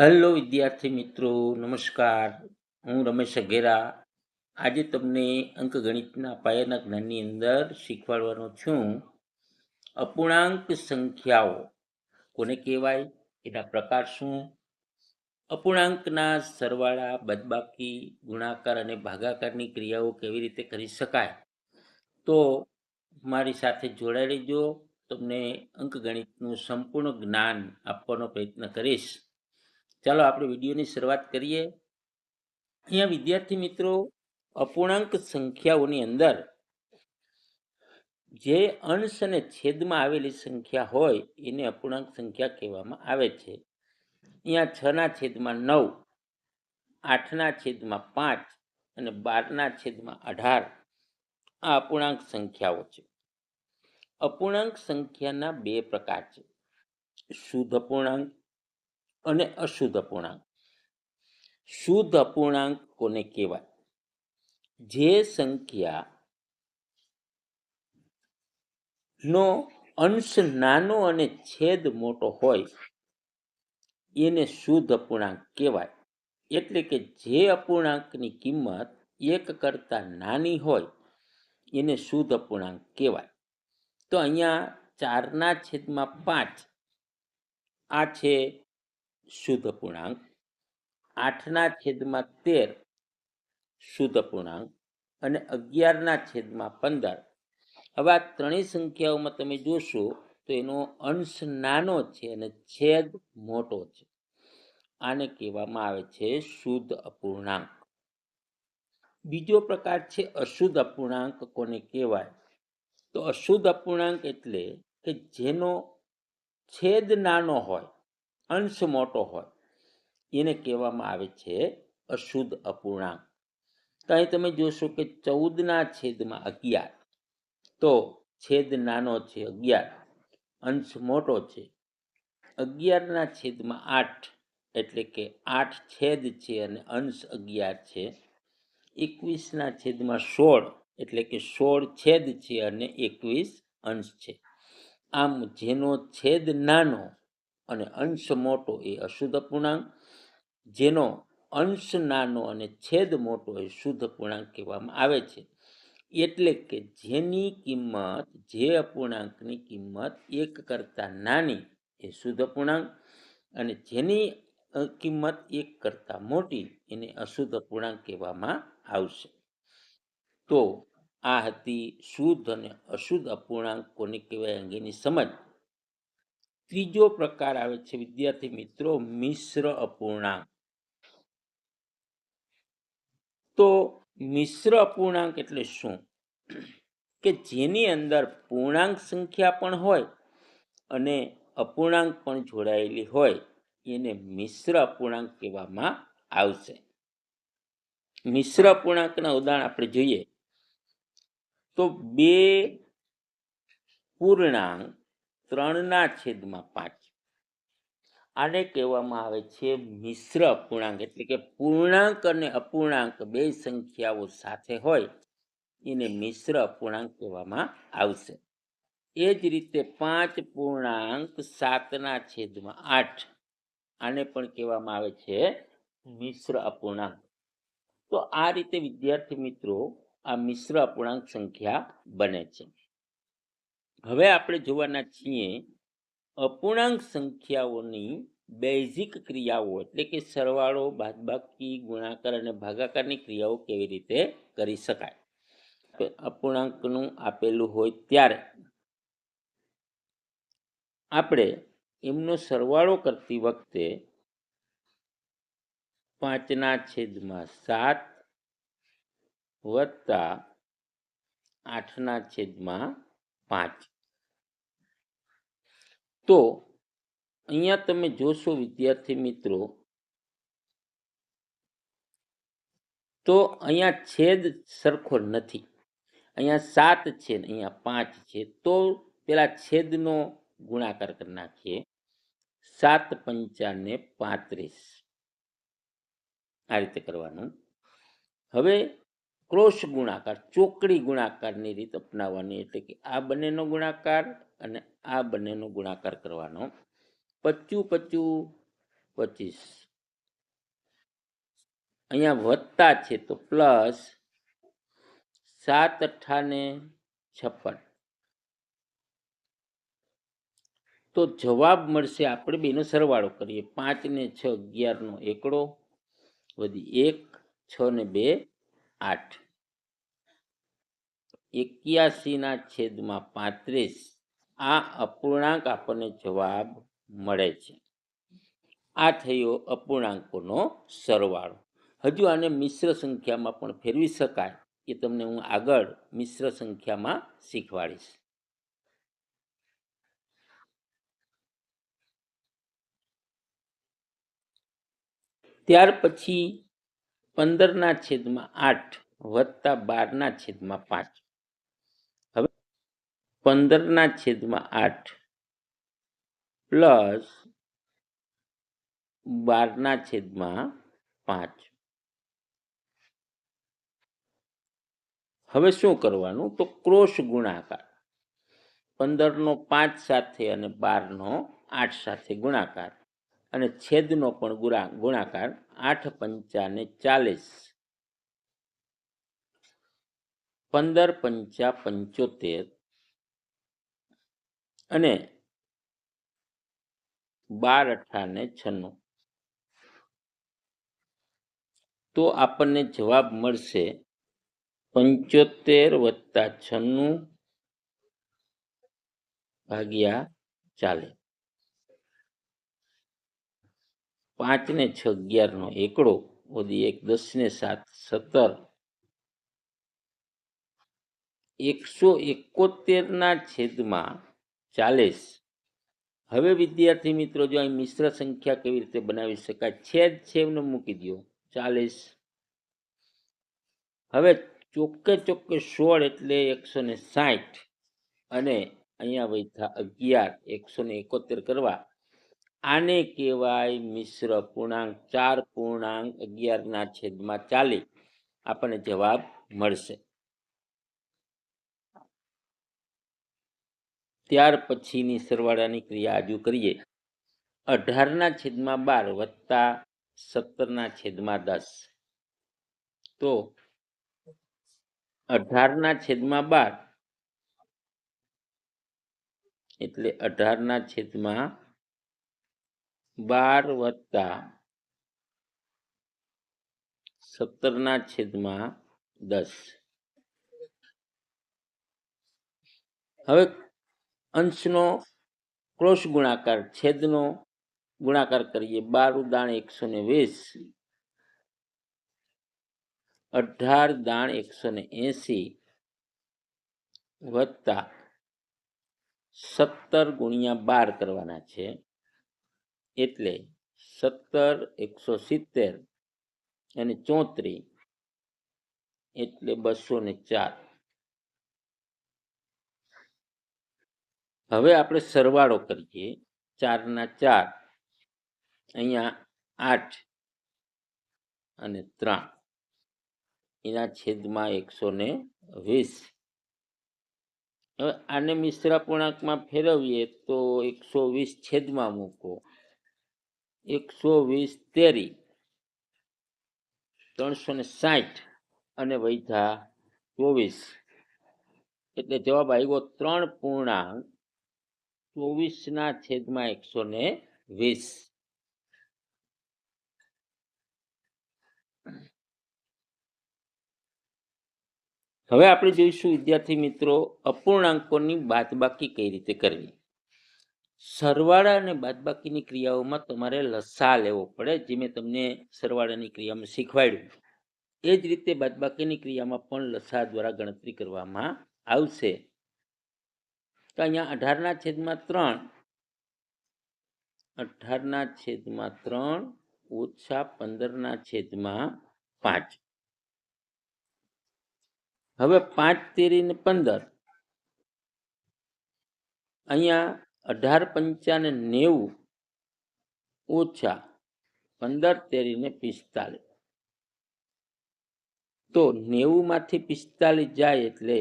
Hello વિદ્યાર્થી મિત્રો, નમસ્કાર. હું રમેશ અઘેરા. આજે તમને અંકગણિતના પાયાના જ્ઞાનની અંદર શીખવાડવાનો છું. અપૂર્ણાંક સંખ્યાઓ કોને કહેવાય? એના પ્રકાર શું? અપૂર્ણાંકના સરવાળા, બદબાકી, ગુણાકાર અને ભાગાકારની ક્રિયાઓ કેવી રીતે કરી શકાય? તો મારી સાથે જોડાઈ રહેજો. તમને અંકગણિતનું સંપૂર્ણ જ્ઞાન આપવાનો પ્રયત્ન કરીશ. ચાલો આપણે વિડીયોની શરૂઆત કરીએ. અહીંયા વિદ્યાર્થી મિત્રો, અપૂર્ણાંક સંખ્યાઓની અંદર જે અંશ અને છેદમાં આવેલી સંખ્યા હોય, એને અપૂર્ણાંક સંખ્યા કહેવામાં આવે છે. અહીંયા છના છેદમાં નવ આઠના છેદમાં પાંચ અને બારના છેદમાં અઢાર આ અપૂર્ણાંક સંખ્યાઓ છે. અપૂર્ણાંક સંખ્યાના બે પ્રકાર છે. શુદ્ધ અપૂર્ણાંક અને અશુદ્ધ અપૂર્ણાંક. શુદ્ધ અપૂર્ણાંક કોને કહેવાય? જે સંખ્યા નો અંશ નાનો અને છેદ મોટો હોય, એને શુદ્ધ અપૂર્ણાંક કહેવાય. એટલે કે જે અપૂર્ણાંકની કિંમત એક કરતાં નાની હોય, એને શુદ્ધ અપૂર્ણાંક કહેવાય. તો અહીંયા ચારના છેદમાં પાંચ, આ છે શુદ્ધ પૂર્ણાંક. આઠના છેદમાં તેર શુદ્ધ પૂર્ણાંક અને અગિયારના છેદમાં પંદર. હવે આ ત્રણેય સંખ્યાઓમાં તમે જોશો તો એનો અંશ નાનો છે અને છેદ મોટો છે. આને કહેવામાં આવે છે શુદ્ધ અપૂર્ણાંક. બીજો પ્રકાર છે અશુદ્ધ અપૂર્ણાંક કોને કહેવાય? તો અશુદ્ધ અપૂર્ણાંક એટલે કે જેનો છેદ નાનો હોય અંશ મોટો હોય. એને કહેવામાં આવે છે અશુદ્ધ અપૂર્ણાંક. તો અહીં તમે જોશો કે ચૌદના છેદમાં અગિયાર. તો છેદ નાનો છે અગિયાર. અંશ મોટો છે. અગિયારના છેદમાં આઠ એટલે કે આઠ છેદ છે અને અંશ અગિયાર છે. એકવીસના છેદમાં સોળ એટલે કે સોળ છેદ છે અને એકવીસ અંશ છે. આમ જેનો છેદ નાનો અને અંશ મોટો એ અશુદ્ધ અપૂર્ણાંક જેનો અંશ નાનો અને છેદ મોટો એ શુદ્ધ પૂર્ણાંક કહેવામાં આવે છે. એટલે કે જેની કિંમત, જે અપૂર્ણાંકની કિંમત એક કરતાં નાની એ શુદ્ધ પૂર્ણાંક અને જેની કિંમત એક કરતાં મોટી એને અશુદ્ધ પૂર્ણાંક કહેવામાં આવશે. તો આ હતી શુદ્ધ અને અશુદ્ધ અપૂર્ણાંક કોને કહેવાય અંગેની સમજ. ત્રીજો પ્રકાર આવે છે, વિદ્યાર્થી મિત્રો, મિશ્ર અપૂર્ણાંક. તો મિશ્ર અપૂર્ણાંક એટલે શું? કે જેની અંદર પૂર્ણાંક સંખ્યા પણ હોય અને અપૂર્ણાંક પણ જોડાયેલી હોય, એને મિશ્ર અપૂર્ણાંક કહેવામાં આવશે. મિશ્ર અપૂર્ણાંકના ઉદાહરણ આપણે જોઈએ. તો બે પૂર્ણાંક ત્રણના છેદમાં પાંચ. આને કહેવામાં આવે છે મિશ્ર અપૂર્ણાંક એટલે કે પૂર્ણાંક અને અપૂર્ણાંક બે સંખ્યાઓ સાથે હોય, એને મિશ્ર અપૂર્ણાંક કહેવામાં આવશે. એ જ રીતે પાંચ પૂર્ણાંક સાતના છેદમાં આઠ, આને પણ કહેવામાં આવે છે મિશ્ર અપૂર્ણાંક. તો આ રીતે વિદ્યાર્થી મિત્રો આ મિશ્ર અપૂર્ણાંક સંખ્યા બને છે. હવે આપણે જોવાના છીએ અપૂર્ણાંક સંખ્યાઓની બેઝિક ક્રિયાઓ, એટલે કે સરવાળો, બાદબાકી, ગુણાકાર અને ભાગાકારની ક્રિયાઓ કેવી રીતે કરી શકાય. અપૂર્ણાંકનું આપેલું હોય ત્યારે આપણે એમનો સરવાળો કરતી વખતે પાંચના છેદમાં સાત વત્તા આઠના છેદમાં પાંચ. તો અહીંયા તમે જોશો, વિદ્યાર્થી મિત્રો, તો અહીંયા છેદ સરખો નથી. અહીંયા સાત છે અહીંયા પાંચ છે. તો પેલા છેદનો ગુણાકાર કરી નાખીએ. સાત પંચાને પાંત્રીસ. આ રીતે કરવાનું. હવે ક્રોસ ગુણાકાર, ચોકડી ગુણાકારની રીત અપનાવવાની એટલે કે આ બંનેનો ગુણાકાર અને આ બંનેનો ગુણાકાર કરવાનો. પચ્ચું પચ્ચું પચીસ. અહીંયા વત્તા છે તો પ્લસ સાત અઠાને છપ્પન. તો જવાબ મળશે આપણે બેનો સરવાળો કરીએ. પાંચ ને છ અગિયારનો એકડો વધી એક, છ ને બે આઠ. એક્યાસીના છેદમાં પાંત્રીસ, આ અપૂર્ણાંક આપણને જવાબ મળે છે. આ થયો અપૂર્ણાંકોનો સરવાળો. હજુ આને મિશ્ર સંખ્યામાં પણ ફેરવી શકાય એ તમને હું આગળ મિશ્ર સંખ્યામાં શીખવાડીશ. ત્યાર પછી પંદરના છેદમાં આઠ વત્તા બારના છેદમાં પાંચ. હવે પંદરના છેદમાં આઠ પ્લસ બારના છેદમાં પાંચ. હવે શું કરવાનું? તો ક્રોશ ગુણાકાર. પંદરનો પાંચ સાથે અને બારનો આઠ સાથે ગુણાકાર. અને છેદનો પણ ગુણાકાર આઠ પંચાને ચાલીસ. પંદર પંચા પંચોતેર. અને બાર અઠાને છન્નું. તો આપણને જવાબ મળશે પંચોતેર વત્તા છન્નું ભાગ્યા ચાલે પાંચ ને છ અગિયારનો એકડો, ઓદી એક દસ ને સાત, સત્તર. એકસો એકોતેરના છેદમાં ચાલીસ. હવે વિદ્યાર્થી મિત્રો, જો અહીં મિશ્ર સંખ્યા કેવી રીતે બનાવી શકાય? છેદ છેવને મૂકી દો ચાલીસ. હવે ચોક્કે ચોક્કે સોળ એટલે એકસો ને સાઠ. અને અહીંયા વૈથા અગિયાર. એકસો ને એકોતેર કરવા. આને કહેવાય મિશ્ર પૂર્ણાંક. ચાર પૂર્ણાંક અગિયારના છેદમાં ચાલી આપણને જવાબ મળશે. ત્યાર પછીની સરવાળાની ક્રિયા હજુ કરીએ. અઢારના છેદમાં બાર વત્તા સત્તરના છેદમાં દસ. તો અઢારના છેદમાં બાર એટલે અઢારના છેદમાં બાર વત્તા સત્તરના છેદમાં દસ. હવે અંશનો ક્રોસ ગુણાકાર, છેદનો ગુણાકાર કરીએ, બાર દાણ એકસો ને વીસ. અઢાર દાણ એકસો ને એસી વત્તા સત્તર ગુણ્યા બાર કરવાના છે. એટલે સત્તર, એકસો સિત્તેર અને ચોત્રીસ એટલે બસો ને ચાર. હવે આપણે સરવાળો કરીએ. ચારના ચાર, અહીંયા આઠ અને ત્રણ. એના છેદમાં એકસો ને વીસ. હવે આને મિશ્ર પૂર્ણાંકમાં ફેરવીએ તો એકસો વીસ છેદમાં મૂકો. એકસો વીસ તેરી ત્રણસો ને સાઠ અને વૈધા ચોવીસ. એટલે જવાબ આવ્યો ત્રણ પૂર્ણાંક ચોવીસના છેદમાં એકસો ને વીસ. હવે આપણે જોઈશું વિદ્યાર્થી મિત્રો અપૂર્ણાંકોની બાદબાકી કઈ રીતે કરવી. સરવાળા અને બાદબાકીની ક્રિયાઓમાં તમારે લસા લેવો પડે, જે મેં તમને સરવાળાની ક્રિયામાં શીખવાડ્યું. એ જ રીતે બાદબાકીની ક્રિયામાં પણ લસા દ્વારા ગણતરી કરવામાં આવશે. તો અહીંયા અઢારના છેદમાં ત્રણ, અઢારના છેદમાં ત્રણ ઓછા પંદરના છેદમાં પાંચ. હવે પાંચ તેરી ને પંદર. અહીંયા અઢાર પંચાને નેવું ઓછા પંદર તેરી ને પિસ્તાલીસ. તો નેવું માંથી પિસ્તાલીસ જાય એટલે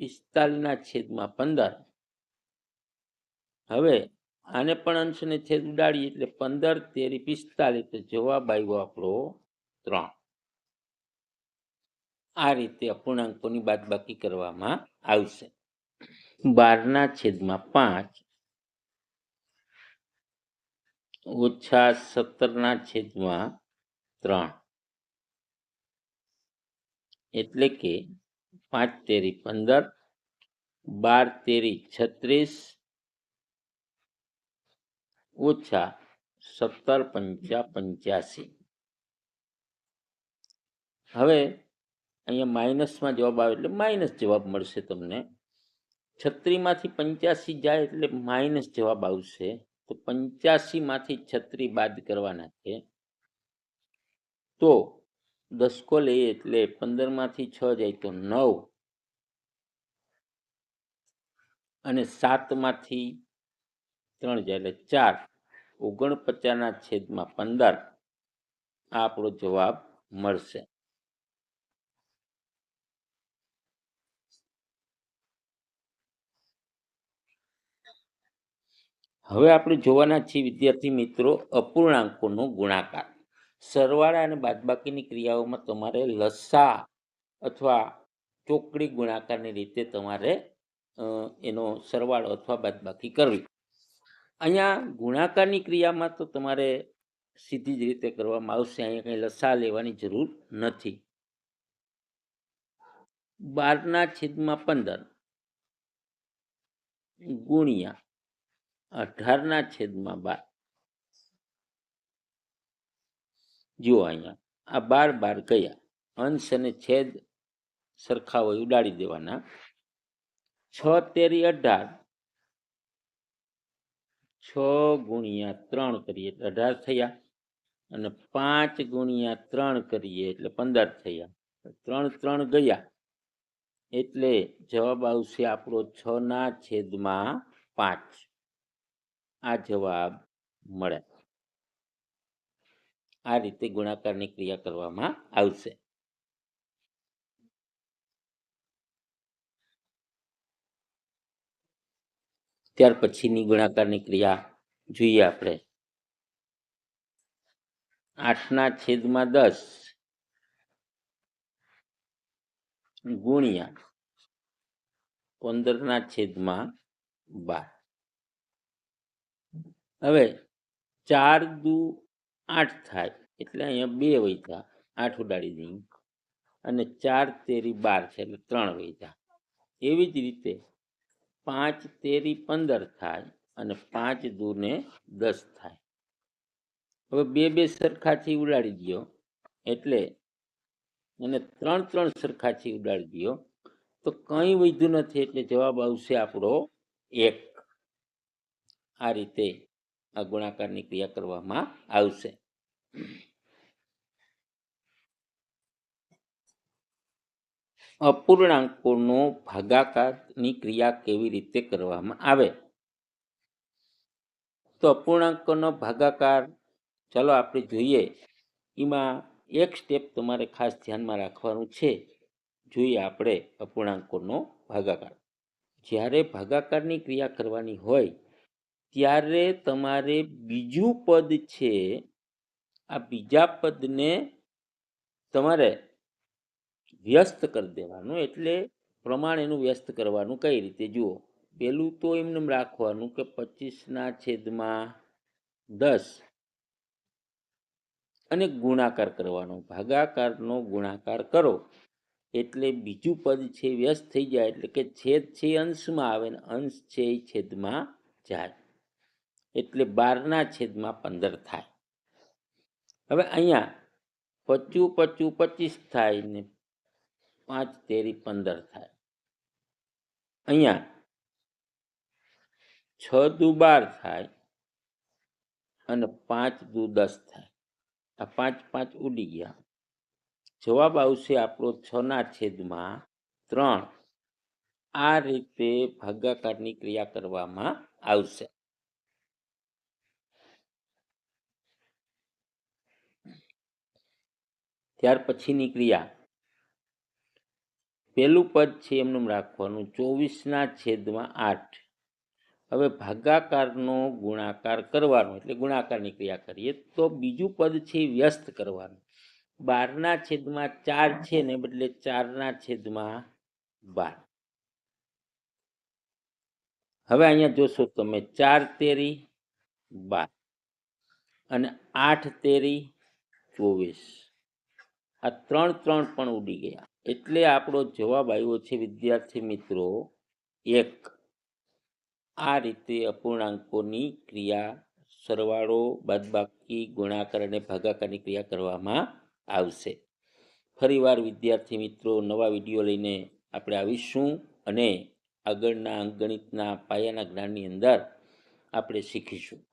પિસ્તાલીસના છેદમાં પંદર. હવે આને પણ અંશને છેદ ઉડાડીએ એટલે પંદર તેરી પિસ્તાલીસ, તો જવાબ આવ્યો આપણો ત્રણ. આ રીતે અપૂર્ણાંકોની બાદબાકી કરવામાં આવશે. બારના છેદમાં પાંચ ઓછા સત્તરના છેદમાં ત્રણ. એટલે કે પાંચ તેરી પંદર, બાર તેરી છત્રીસ, ઓછા સત્તર પંચા પંચ્યાસી. હવે અહીંયા માઇનસમાં જવાબ આવે એટલે માઇનસ જવાબ મળશે તમને. છત્રીમાંથી પંચ્યાસી જાય એટલે માઇનસ જવાબ આવશે. તો પંચ્યાસીમાંથી છત્રી બાદ કરવાના છે. તો દસકો લઈએ એટલે પંદરમાંથી છ જાય તો નવ. અને સાતમાંથી ત્રણ જાય એટલે ચાર. ઓગણપચાસના છેદમાં પંદર. આપણો જવાબ મળશે. હવે આપણે જોવાના છીએ, વિદ્યાર્થી મિત્રો, અપૂર્ણાંકોનો ગુણાકાર. સરવાળા અને બાદબાકીની ક્રિયાઓમાં તમારે લસા અથવા ચોકડી ગુણાકારની રીતે તમારે એનો સરવાળો અથવા બાદબાકી કરવી. અહીંયા ગુણાકારની ક્રિયામાં તો તમારે સીધી જ રીતે કરવામાં આવશે, અહીંયા કંઈ લસા લેવાની જરૂર નથી. બારના છેદમાં પંદર ગુણ્યા અઢારના છેદમાં બાર. જુઓ અહીંયા, આ બાર બાર કયા અંશ અને છેદ સરખા હોય ઉડાડી દેવાના. છ તેરી અઢાર. છ ગુણ્યા ત્રણ કરીએ એટલે અઢાર થયા. અને પાંચ ગુણ્યા ત્રણ કરીએ એટલે પંદર થયા. ત્રણ ત્રણ ગયા. એટલે જવાબ આવશે આપણો છ ના છેદમાં પાંચ. આ જવાબ મળે. આ રીતે ગુણાકારની ક્રિયા કરવામાં આવશે. ત્યાર પછીની ગુણાકારની ક્રિયા જોઈએ આપણે. આઠના છેદમાં દસ ગુણ્યા પંદરના છેદમાં બાર. હવે ચાર દુ આઠ થાય, એટલે અહીંયા બે વૈધા આઠ ઉડાડી દઈએ. અને ચાર તેરી બાર છે, એટલે ત્રણ વૈધા એવી જ રીતે પાંચ તેરી પંદર થાય અને પાંચ દૂને દસ થાય. હવે બે બે સરખાથી ઉડાડી દો એટલે અને ત્રણ ત્રણ સરખાથી ઉડાડી દો તો કંઈ વધ્યું નથી, એટલે જવાબ આવશે આપણો એક. આ રીતે આ ગુણાકારની ક્રિયા કરવામાં આવશે. અપૂર્ણાંકોનો ભાગાકારની ક્રિયા કેવી રીતે કરવામાં આવે? તો અપૂર્ણાંકોનો ભાગાકાર, ચાલો આપણે જોઈએ. એમાં એક સ્ટેપ તમારે ખાસ ધ્યાનમાં રાખવાનું છે. જોઈએ આપણે અપૂર્ણાંકોનો ભાગાકાર. જ્યારે ભાગાકારની ક્રિયા કરવાની હોય ત્યારે તમારે બીજું પદ છે, આ બીજા પદને તમારે વ્યસ્ત કરી દેવાનું. એટલે પ્રમાણ એનું વ્યસ્ત કરવાનું કઈ રીતે? જુઓ પહેલું તો એમને રાખવાનું કે પચીસના છેદમાં દસ. અને ગુણાકાર કરવાનો. ભાગાકારનો ગુણાકાર કરો. એટલે બીજું પદ છે, વ્યસ્ત થઈ જાય. એટલે કે છેદ છે અંશમાં આવે ને અંશ છે એ છેદમાં જાય. એટલે બારના છેદમાં પંદર થાય. હવે અહીંયા પચું પચું પચીસ થાય ને પાંચ તેરી પંદર થાય. અહીંયા છ દુ બાર થાય અને પાંચ દુ દસ થાય. આ પાંચ પાંચ ઉડી ગયા. જવાબ આવશે આપણો છના છેદમાં ત્રણ. આ રીતે ભાગાકારની ક્રિયા કરવામાં આવશે. ત્યાર પછીની ક્રિયા. પહેલું પદ છે એમનું રાખવાનું ચોવીસના છેદમાં આઠ. હવે ભાગાકારનો ગુણાકાર કરવાનો, એટલે ગુણાકારની ક્રિયા કરીએ, તો બીજું પદ છે વ્યસ્ત કરવાનું. બારના છેદમાં ચાર છે ને બદલે ચારના છેદમાં બાર. હવે અહીંયા જોશો તમે, ચાર તેરી બાર અને આઠ તેરી ચોવીસ. આ ત્રણ ત્રણ પણ ઉડી ગયા. એટલે આપણો જવાબ આવ્યો છે, વિદ્યાર્થી મિત્રો, એક. આ રીતે અપૂર્ણાંકોની ક્રિયા સરવાળો, બાદબાકી, ગુણાકાર અને ભાગાકારની ક્રિયા કરવામાં આવશે. ફરીવાર વિદ્યાર્થી મિત્રો, નવા વીડિયો લઈને આપણે આવીશું અને આગળના અંકગણિતના પાયાના જ્ઞાનની અંદર આપણે શીખીશું.